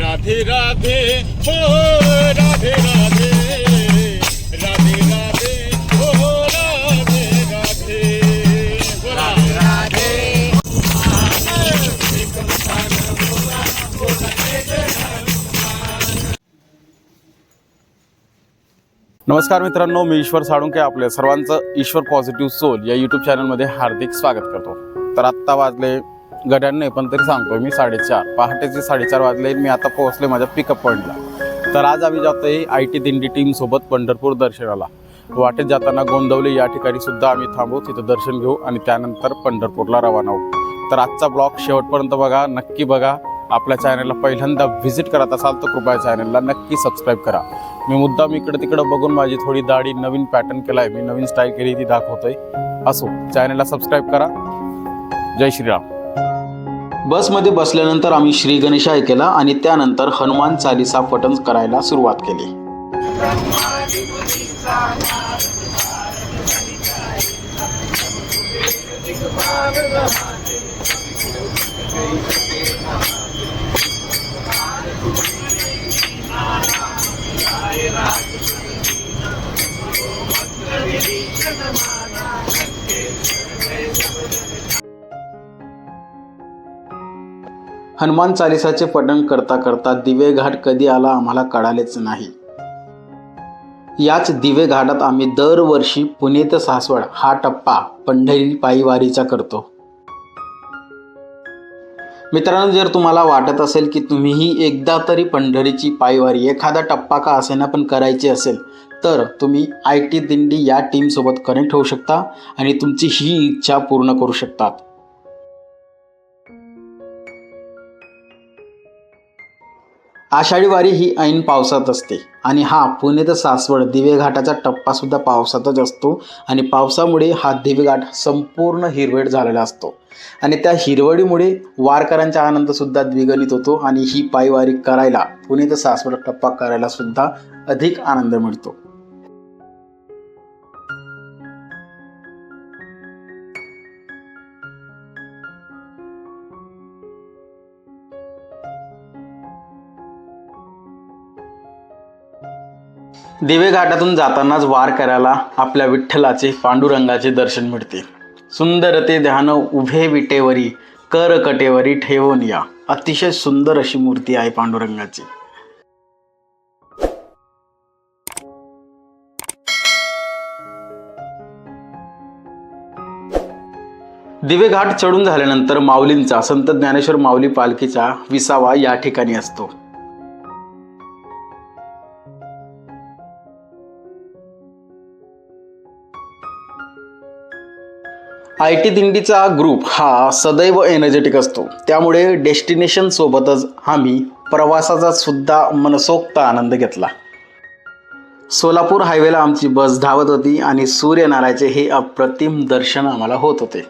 राधे राधे हो राधे राधे। नमस्कार मित्रांनो मी ईश्वर साळुंके आपल्या सर्वांचं ईश्वर पॉझिटिव्ह सोल या यूट्यूब चॅनलमध्ये हार्दिक स्वागत करतो. तर आत्ता वाजले गड्यान नाही पण तरी सांगतो मी साडेचार. पहाटेचे साडेचार वाजले मी आता पोहोचले माझ्या पिकअप पॉईंटला तर आज आम्ही जातो आहे आय टी दिंडी टीमसोबत पंढरपूर दर्शनाला. वाटेत जाताना गोंदवली या ठिकाणी सुद्धा आम्ही थांबू तिथं दर्शन घेऊ आणि त्यानंतर पंढरपूरला रवाना होऊ. तर आजचा ब्लॉग शेवटपर्यंत बघा नक्की बघा. आपल्या चॅनलला पहिल्यांदा व्हिजिट करत असाल तर कृपया चॅनलला नक्की सबस्क्राईब करा. मी मुद्दाम इकडं तिकडं बघून माझी थोडी दाढी नवीन पॅटर्न केला आहे मी नवीन स्टाईल केली ती दाखवतोय. असो चॅनलला सबस्क्राईब करा. जय श्रीराम. बसमध्ये बसल्यानंतर आम्ही श्री गणेश ऐकला आणि त्यानंतर हनुमान चालिसा पठण करायला सुरुवात केली. हनुमान चालिसाचे पठण करता करता दिवे घाट कधी आला आम्हाला कळालेच नाही. याच दिवे घाटात आम्ही दरवर्षी पुणे ते सासवड हा टप्पा पंढरी पायीवारीचा करतो. मित्रांनो जर तुम्हाला वाटत असेल की तुम्हीही एकदा तरी पंढरीची पायवारी एखादा टप्पा का असेना पण करायची असेल तर तुम्ही आय टी दिंडी या टीमसोबत कनेक्ट होऊ शकता आणि तुमची ही इच्छा पूर्ण करू शकतात. आषाढी वारी ही ऐन पावसात असते. आणि हा पुणे तर सासवड दिवे घाटाचा पावसातच असतो. आणि पावसामुळे हा दिवे घाट संपूर्ण हिरवेट झालेला असतो. आणि त्या हिरवळीमुळे वारकऱ्यांचा आनंदसुद्धा द्विगणित होतो. आणि ही पायवारी करायला पुणे तर सासवड टप्पा करायला सुद्धा अधिक आनंद मिळतो. दिवे घाटातून जातानाच वार करायला आपल्या विठ्ठलाचे पांडुरंगाचे दर्शन मिळते. सुंदर ते ध्यान उभे विटेवरी कर कटेवरी ठेवून या. अतिशय सुंदर अशी मूर्ती आहे पांडुरंगाची. दिवे घाट चढून झाल्यानंतर माऊलींचा संत ज्ञानेश्वर माऊली पालखीचा विसावा या ठिकाणी असतो. आय टी दिंडीचा ग्रुप हा सदैव एनर्जेटिक असतो. त्यामुळे डेस्टिनेशन सोबतच आम्ही प्रवासाचा सुद्धा मनसोक्त आनंद घेतला. सोलापूर हायवेला आमची बस धावत होती आणि सूर्यनारायणचे हे अप्रतिम दर्शन आम्हाला होत होते.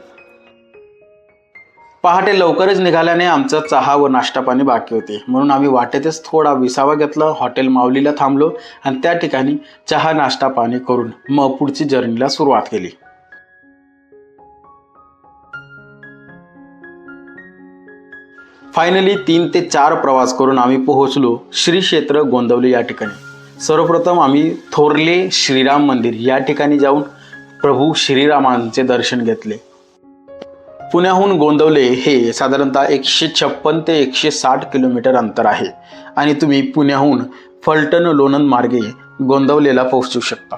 पहाटे लवकरच निघाल्याने आमचं चहा व नाश्ता पाणी बाकी होते. म्हणून आम्ही वाटेतच थोडा विसावा घेतला हॉटेल माऊलीला थांबलो आणि त्या ठिकाणी चहा नाश्ता पाणी करून मग पुढची जर्नीला सुरुवात केली. फायनली तीन ते चार प्रवास करून आम्ही पोहोचलो श्री क्षेत्र गोंदवले या ठिकाणी. सर्वप्रथम आम्ही थोरले श्रीराम मंदिर या ठिकाणी जाऊन प्रभू श्रीरामांचे दर्शन घेतले. पुण्याहून गोंदवले हे साधारणतः एकशे छप्पन ते एकशे साठ किलोमीटर अंतर आहे आणि तुम्ही पुण्याहून फलटण लोणंद मार्गे गोंदवलेला पोहोचू शकता.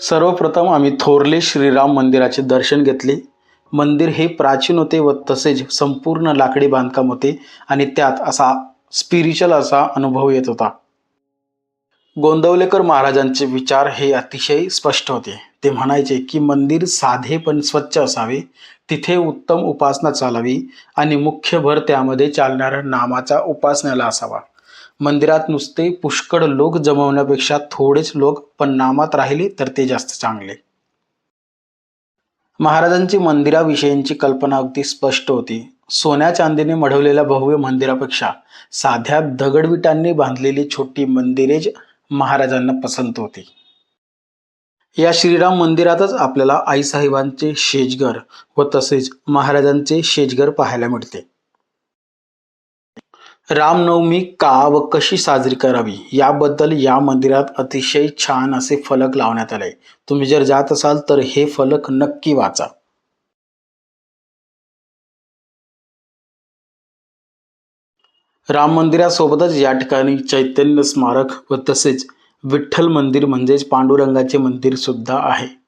सर्वप्रथम आम्ही थोरले श्रीराम मंदिराचे दर्शन घेतले. मंदिर हे प्राचीन होते व तसेच संपूर्ण लाकडी बांधकाम होते आणि त्यात असा स्पिरिच्युअल असा अनुभव येत होता. गोंदवलेकर महाराजांचे विचार हे अतिशय स्पष्ट होते. ते म्हणायचे की मंदिर साधे पण स्वच्छ असावे तिथे उत्तम उपासना चालावी आणि मुख्य भर त्यामध्ये चालणाऱ्या नामाचा उपासनेला असावा. मंदिरात नुसते पुष्कळ लोक जमवण्यापेक्षा थोडेच लोक पण नामात राहिले तर ते जास्त चांगले. महाराजांची मंदिराविषयींची कल्पना अगदी स्पष्ट होती. सोन्या चांदीने मढवलेल्या भव्य मंदिरापेक्षा साध्या दगडविटांनी बांधलेली छोटी मंदिरेच महाराजांना पसंत होती. या श्रीराम मंदिरातच आपल्याला आईसाहेबांचे शेजघर व तसेच महाराजांचे शेजघर पाहायला मिळते. रामनवमी का व कशी साजरी करावी याबद्दल या मंदिरात अतिशय छान असे फलक लावण्यात आले. तुम्ही जर जात असाल तर हे फलक नक्की वाचा. राम मंदिरासोबतच या ठिकाणी चैतन्य स्मारक व तसेच विठ्ठल मंदिर म्हणजेच पांडुरंगाचे मंदिर सुद्धा आहे.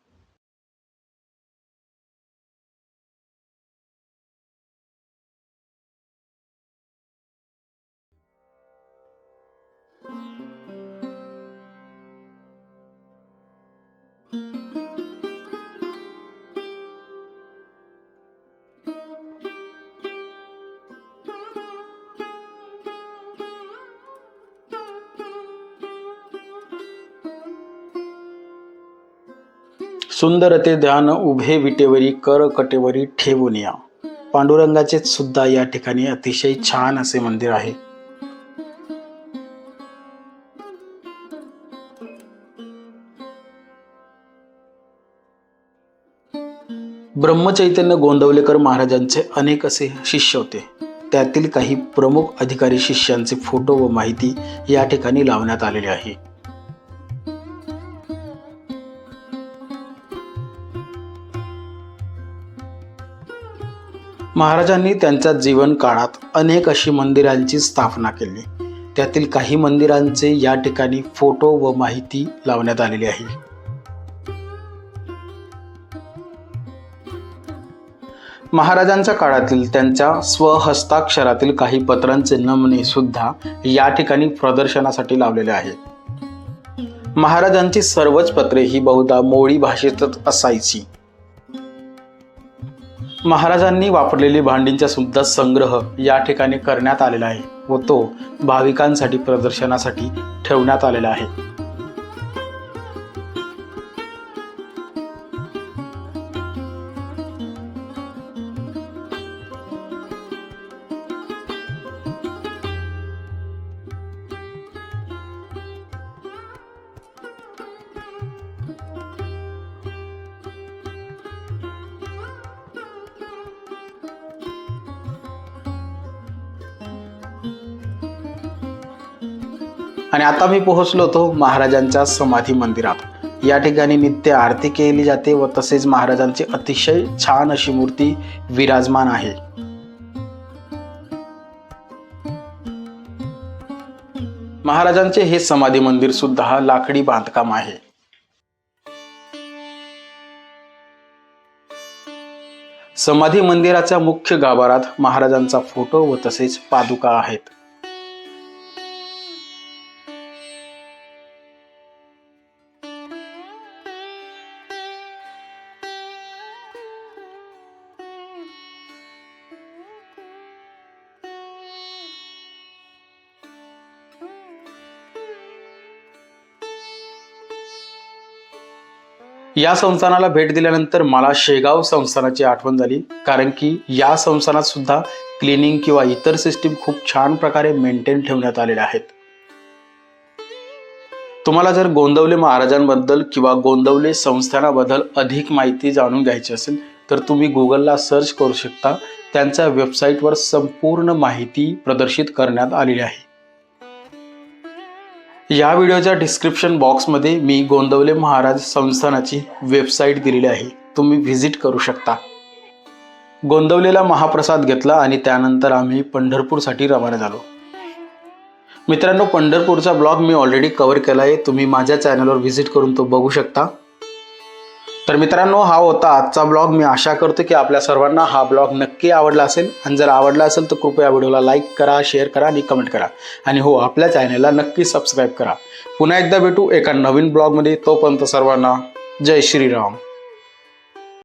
सुंदर ते ध्यान उभे विटेवरी कर कटेवरी ठेवून या. पांडुरंगाचे सुद्धा या ठिकाणी अतिशय छान असे मंदिर आहे. ब्रह्मचैतन्य गोंदवलेकर महाराजांचे अनेक असे शिष्य होते. त्यातील काही प्रमुख अधिकारी शिष्यांचे फोटो व माहिती या ठिकाणी लावण्यात आलेली आहे. महाराजांनी त्यांच्या जीवन काळात अनेक अशी मंदिरांची स्थापना केली. त्यातील काही मंदिरांचे या ठिकाणी फोटो व माहिती लावण्यात आलेली आहे. महाराजांच्या काळातील त्यांच्या स्वहस्ताक्षरातील काही पत्रांचे नमुने सुद्धा या ठिकाणी प्रदर्शनासाठी लावलेले आहेत. महाराजांची सर्वच पत्रे ही बहुधा मोळी भाषेतच असायची. महाराजांनी वापरलेली भांडींचा सुद्धा संग्रह या ठिकाणी करण्यात आलेला आहे व तो भाविकांसाठी प्रदर्शनासाठी ठेवण्यात आलेला आहे. आणि आता मी पोहोचलो होतो महाराजांच्या समाधी मंदिरात. या ठिकाणी नित्य आरती केली जाते व तसेच महाराजांची अतिशय छान अशी मूर्ती विराजमान आहे. महाराजांचे हे समाधी मंदिर सुद्धा लाकडी बांधकाम आहे. समाधी मंदिराच्या मुख्य गाभारात महाराजांचा फोटो व तसेच पादुका आहेत. या संस्थानाला भेट दिल्यानंतर मला शेगाव संस्थानाची आठवण झाली. कारण की या संस्थानात सुद्धा क्लिनिंग किंवा इतर सिस्टीम खूप छान प्रकारे मेंटेन ठेवण्यात आलेल्या आहेत. तुम्हाला जर गोंदवले महाराजांबद्दल किंवा गोंदवले संस्थानाबद्दल अधिक माहिती जाणून घ्यायची असेल तर तुम्ही गुगलला सर्च करू शकता. त्यांच्या वेबसाईटवर संपूर्ण माहिती प्रदर्शित करण्यात आलेली आहे. या व्हिडिओच्या डिस्क्रिप्शन बॉक्समध्ये मी गोंदवले महाराज संस्थानाची वेबसाईट दिलेली आहे. तुम्ही व्हिजिट करू शकता. गोंदवलेला महाप्रसाद घेतला आणि त्यानंतर आम्ही पंढरपूरसाठी रवाना झालो. मित्रांनो पंढरपूरचा ब्लॉग मी ऑलरेडी कव्हर केला आहे. तुम्ही माझ्या चॅनलवर व्हिजिट करून तो बघू शकता. तर मित्रांनो हा होता आजचा ब्लॉग मी आशा करतो की आपल्या सर्वांना हा ब्लॉग नक्की आवडला असेल. आणि जर आवडला असेल तर कृपया व्हिडिओला लाईक करा शेअर करा आणि कमेंट करा. आणि हो आपल्या चॅनलला नक्की सबस्क्राईब करा. पुन्हा एकदा भेटू एका नवीन ब्लॉगमध्ये तोपर्यंत सर्वांना जय श्रीराम.